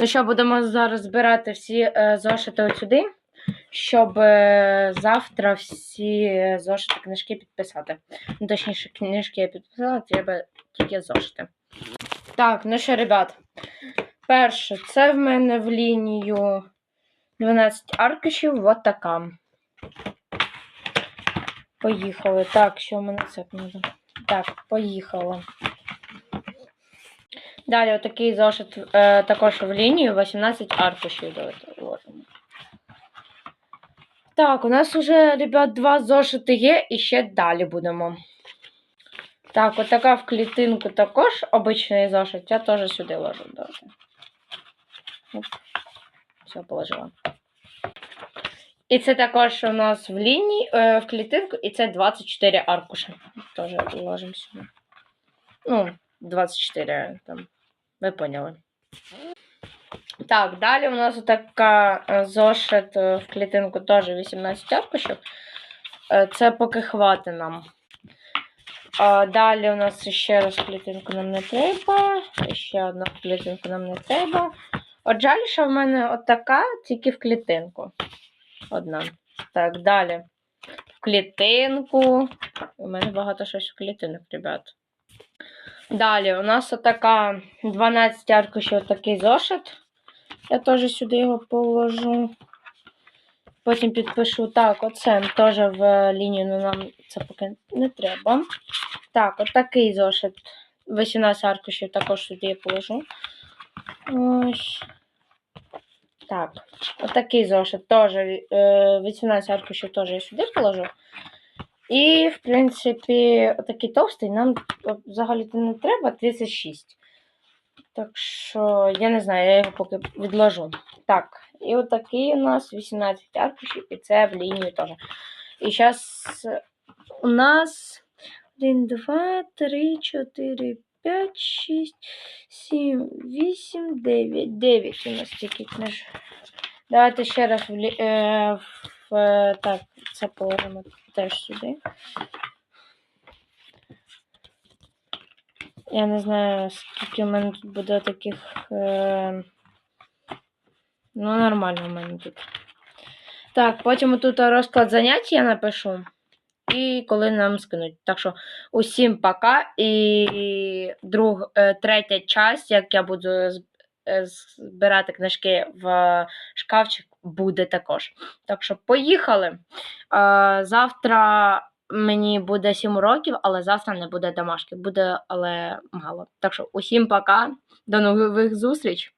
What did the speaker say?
Ну що, будемо зараз збирати всі е, зошити от сюди, щоб е, завтра всі е, зошити книжки підписати. Ну, точніше, книжки я підписала, треба тільки зошити. Так, ну що, ребят. Перше, це в мене в лінію 12 аркушів, вот така. Поїхали. Так, що в мене це? Так, поїхали. Далі отакий зошит е, також в лінію 18 аркушів. Вложимо. Так, у нас вже, ребят, два зошити є і ще далі будемо. Так, отака в клітинку також обичний зошит. Я теж сюди ложу. Давайте. Все, положила. І це також у нас в лінії, е, в клітинку, і це 24 аркуші. Теж ложимо сюди. Ну, 24 там. Ви поняли. Так, далі у нас така е, зошит е, в клітинку теж 18 аркушів. Е, Це поки хватить нам. А далі у нас ще раз клітинку нам не треба. Ще одна клітинку нам не треба. От жаль, що в мене отака, тільки в клітинку. Одна. Так, далі. В клітинку. У мене багато щось в клітинок, ребят. Далі, у нас отака 12 аркушів такий зошит. Я теж сюди його положу. Потім підпишу. Так, оце теж в лінію, але нам це поки не треба. Так, отакий зошит. 18 аркушів також сюди положу. Ось. Так, отакий зошит теж. е, 18 аркушів теж я сюди положу. І, в принципі, отакий товстий нам взагалі-то не треба 36. Так що, я не знаю, я його поки відложу. Так, і отакий у нас 18 аркушів, і це в лінію теж. І зараз у нас 1, 2, 3, 4, 5, 6, 7, 8, 9. 9 у нас тільки книж. Давайте ще раз в, е, в е, так, це положимо теж сюди. Я не знаю, скільки в мене тут буде таких. Е... Ну, нормально в мене тут. Так, потім тут розклад занять я напишу. І коли нам скинуть. Так що усім пока. І друг, е, третя часть, як я буду е, збирати книжки в шкафчик, буде також. Так що поїхали. Завтра мені буде 7 років, але завтра не буде домашки. Буде, але мало. Так що усім пока. До нових зустріч.